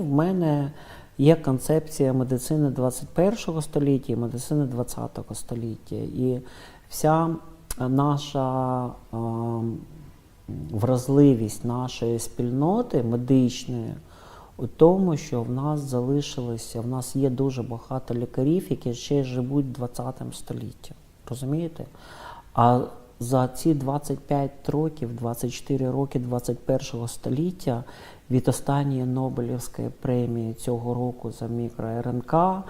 В мене є концепція медицини 21 століття і медицини 20 століття. І вся наша вразливість нашої спільноти медичної у тому, що в нас залишилося, в нас є дуже багато лікарів, які ще живуть 20 століттям. Розумієте? А за ці 25 років, 24 роки 21-го століття від останньої Нобелівської премії цього року за мікро-РНК,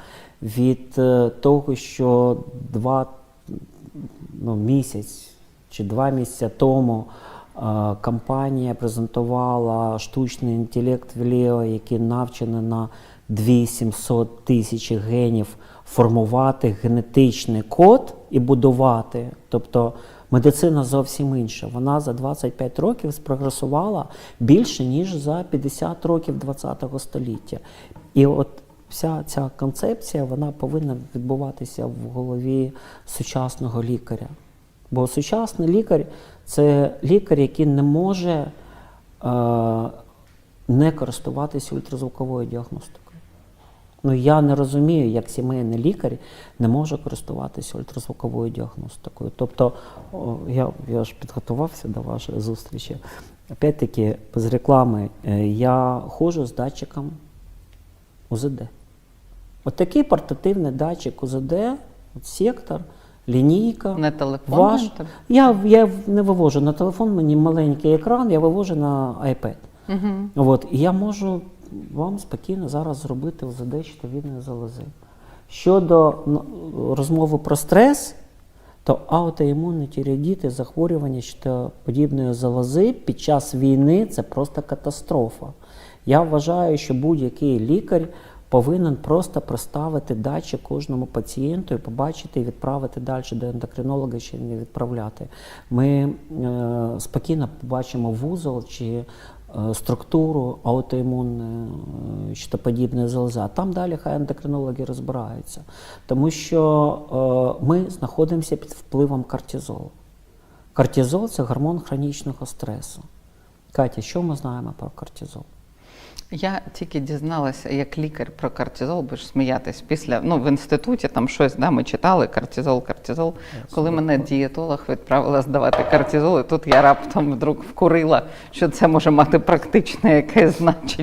від е, того, що два ну, місяць чи два місяці тому е, компанія презентувала штучний інтелект Веліо, який навчений на 2700 тисяч генів формувати генетичний код і будувати. Тобто медицина зовсім інша. Вона за 25 років спрогресувала більше, ніж за 50 років ХХ століття. І от вся ця концепція вона повинна відбуватися в голові сучасного лікаря. Бо сучасний лікар це лікар, який не може е, не користуватися ультразвуковою діагностикою. Ну, я не розумію, як сімейний лікар не може користуватися ультразвуковою діагностикою. Тобто, я, я ж підготувався до вашої зустрічі. Опять-таки, без реклами, е, я ходжу з датчиком УЗД. От такий портативний датчик УЗД, от сектор, лінійка. Не телефон Ваш. Я, я не вивожу на телефон, мені маленький екран, я вивожу на iPad. Угу. От, і я можу вам спокійно зараз зробити ОЗД щитовідної залози. Щодо розмови про стрес, то аутоімунні тіреоїдити, захворювання щитоподібної залози під час війни це просто катастрофа. Я вважаю, що будь-який лікар повинен просто проставити датчик кожному пацієнту і побачити і відправити далі до ендокринолога чи не відправляти. Ми е, спокійно побачимо вузол чи структуру аутоімунної е, подібне залози, там далі хай ендокринологи розбираються. Тому що е, ми знаходимося під впливом кортизолу. Кортизол це гормон хронічного стресу. Катя, що ми знаємо про кортизол? Я тільки дізналася як лікар про кортизол, будеш сміятись після ну в інституті там щось да, ми читали кортизол, кортизол. Коли мене дієтолог відправила здавати кортизол, і тут я раптом вдруг вкурила, що це може мати практичне якесь значення.